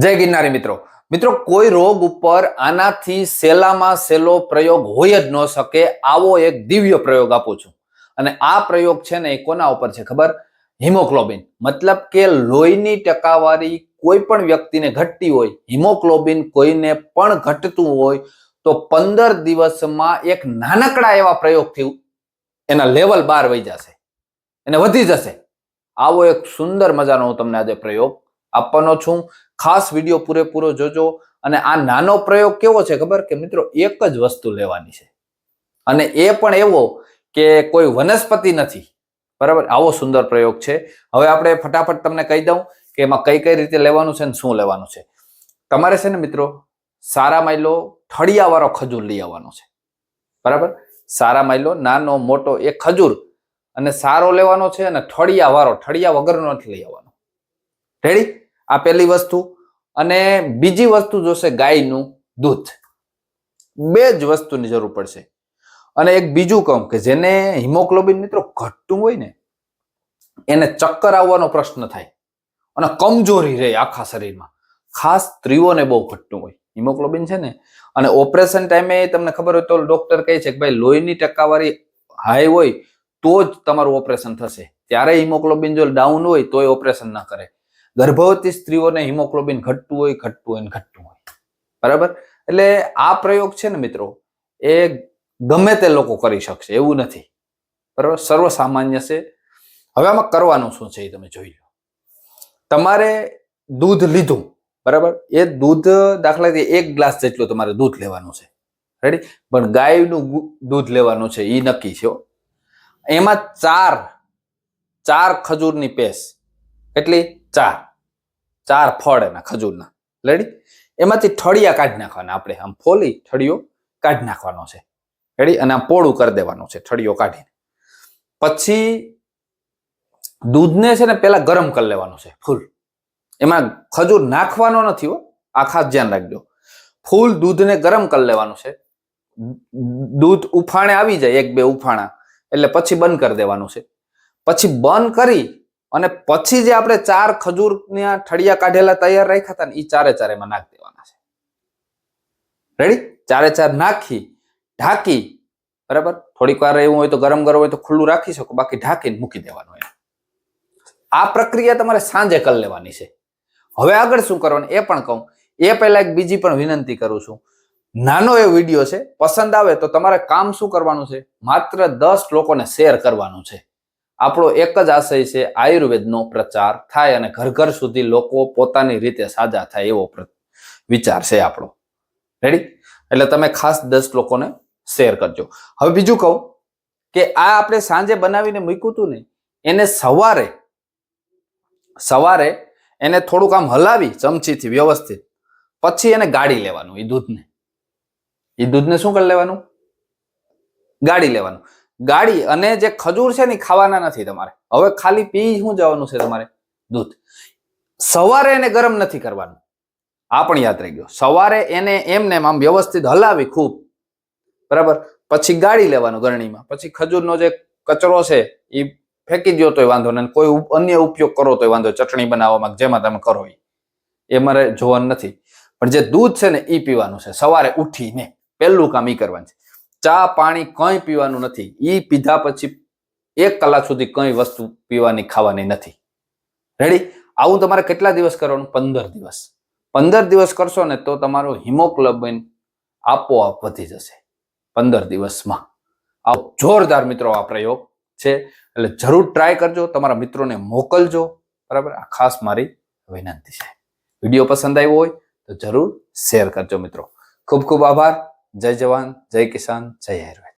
જય ગિરનારી મિત્રો. મિત્રો, કોઈ રોગ ઉપર આનાથી સેલામાં સેલો પ્રયોગ હોય જ ન શકે, આવો એક દિવ્ય પ્રયોગ આપું છું. અને આ પ્રયોગ છે ને એ કોના ઉપર છે ખબર? હિમોગ્લોબિન. મતલબ કે લોહીની ટકાવારી કોઈ પણ વ્યક્તિને ઘટતી હોય, હિમોગ્લોબિન કોઈને પણ ઘટતું હોય, તો પંદર દિવસમાં એક નાનકડા એવા પ્રયોગથી એના લેવલ બહાર વહી જશે. એને વધી જશે. આવો એક સુંદર મજાનો હું તમને આજે પ્રયોગ આપવાનો છું. ખાસ વીડિયો પૂરેપૂરો જોજો અને આ નાનો પ્રયોગ કેવો છે ખબર? કે મિત્રો એક જ વસ્તુ લેવાની છે. અને એ પણ એવો કે કોઈ વનસ્પતિ નથી. બરાબર? આવો સુંદર પ્રયોગ છે. હવે આપણે ફટાફટ તમને કહી દઉં કે એમાં કઈ કઈ રીતે લેવાનું છે ને શું લેવાનું છે. તમારે છે ને મિત્રો સારા માયલો ઠળિયાવાળો ખજૂર લઈ આવવાનો છે. બરાબર? સારા માયલો, નાનો, મોટો એ ખજૂર અને સારો લેવાનો છે અને ઠળિયાવાળો, ઠળિયા વગરનો નથી લઈ આવવાનો. રેડી આ પહેલી વસ્તુ. અને બીજી વસ્તુ જોશે ગાયનું દૂધ. બે જ વસ્તુની જરૂર પડશે. અને એક બીજું કહું કે જેને હિમોગ્લોબિન મિત્રો ઘટતું હોય ને, એને ચક્કર આવવાનો પ્રશ્ન થાય. અને કમજોરી રહે આખા શરીરમાં. ખાસ સ્ત્રીઓને બહુ ઘટતું હોય. હિમોગ્લોબિન છે ને, અને ઓપરેશન ટાઈમે તમને ખબર હોય તો ડોક્ટર કહે છે કે ભાઈ, લોહીની ટકાવારી હાઈ હોય તો જ તમારું ઓપરેશન થશે. ત્યારે હિમોગ્લોબિન જો ડાઉન હોય તોય ઓપરેશન ના કરે. ગર્ભવતી સ્ત્રીઓને હિમોગ્લોબિન ઘટતું હોય ઘટતું હોય ઘટતું હોય. બરાબર? એટલે આ પ્રયોગ છે ને મિત્રો, એ ગમે તે લોકો કરી શકશે, એવું નથી. બરાબર? સર્વસામાન્ય છે. હવે આમાં કરવાનું શું છે એ તમે જોઈ લો. તમારે દૂધ લીધું, બરાબર? એ દૂધ દાખલા તરીકે એક ગ્લાસ જેટલું તમારે દૂધ લેવાનું છે. રેડી પણ ગાયનું દૂધ લેવાનું છે એ નક્કી છે એમાં ચાર ચાર ખજૂરની પેસ્ટ એટલી ચાર. ચાર ફળ એના ખજૂરના. રેડી એમાંથી ઠળિયા કાઢી નાખવાના આપણે. આમ ફોલી ઠળિયો કાઢી નાખવાનો છે. રેડી અને આમ પોળું કરી દેવાનું છે, ઠળિયો કાઢીને. પછી દૂધને છે ને પેલા ગરમ કરી લેવાનું છે, ફૂલ. એમાં ખજૂર નાખવાનો નથી હો. આ ખાસ ધ્યાન રાખજો. ફૂલ દૂધને ગરમ કરી લેવાનું છે. દૂધ ઉફાણે આવી જાય, એક બે ઉફાણા. એટલે પછી બંધ કરી દેવાનું છે. પછી બંધ કરી અને પછી જે આપણે ચાર ખજૂરના ઠળિયા કાઢેલા તૈયાર રાખ્યા હતા ને એ ચારે ચાર એમાં નાખી દેવાના છે. રેડી ચારે ચાર નાખી, ઢાંકી, બરાબર? થોડીક વાર એવું હોય તો ગરમ ગરમ હોય તો ખુલ્લું રાખી શકો, બાકી ઢાંકીને મૂકી દેવાનું એમ. આ પ્રક્રિયા તમારે સાંજે કરી લેવાની છે. હવે આગળ શું કરવાનું? એ પણ કહું. એ પહેલા એક બીજી પણ વિનંતી કરું છું. નાનો એ વીડિયો છે. પસંદ આવે તો તમારે કામ શું કરવાનું છે? માત્ર દસ લોકોને શેર કરવાનું છે. આપણો એક જ આશય છે, આયુર્વેદનો પ્રચાર થાય અને ઘર ઘર સુધી લોકો પોતાની રીતે સાજા થાય એવો વિચાર છે આપણો. રેડી એટલે તમે ખાસ દસ લોકોને શેર કરજો. હવે બીજું કહું કે આ આપણે સાંજે બનાવીને મૂક્યું હતું ને, એને સવારે સવારે એને થોડુંક આમ હલાવી ચમચીથી વ્યવસ્થિત, પછી એને ગાળી લેવાનું એ દૂધને. એ દૂધને શું કરી લેવાનું? ગાળી લેવાનું. ગાળી અને જે ખજૂર છે ને ખાવાના નથી તમારે. હવે ખાલી પી શું જવાનું છે તમારે? દૂધ. સવારે એને ગરમ નથી કરવાનું. આ પણ યાદ રહી ગયો સવારે એને એમને આમ વ્યવસ્થિત હલાવી ખૂબ. બરાબર? પછી ગાળી લેવાનું ગરણીમાં. પછી ખજૂરનો જે કચરો છે એ ફેંકી દો તોય વાંધો નહીં. કોઈ અન્ય ઉપયોગ કરો તોય વાંધો ચટણી બનાવવામાં જેમાં તમે કરો એ મારે જોવાનું નથી. પણ જે દૂધ છે ને એ પીવાનું છે સવારે ઉઠીને. પહેલું કામ એ કરવાનું છે. ચા પાણી કંઈ પીવાનું નથી. ઈ પીધા પછી એક કલાક સુધી કંઈ વસ્તુ પીવાની ખાવાની નથી. રેડી આવું તમારે કેટલા દિવસ કરવાનું? પંદર દિવસ. પંદર દિવસ કરશો ને તો તમારો હિમોગ્લોબિન આપોઆપ વધી જશે. પંદર દિવસમાં. આ જોરદાર મિત્રો આ પ્રયોગ છે. એટલે જરૂર ટ્રાય કરજો. તમારા મિત્રોને મોકલજો. બરાબર? આ ખાસ મારી વિનંતી છે. વીડિયો પસંદ આવ્યો હોય તો જરૂર શેર કરજો મિત્રો. ખૂબ ખૂબ આભાર. જય જવાન જય કિસાન જય આયુર્વેદ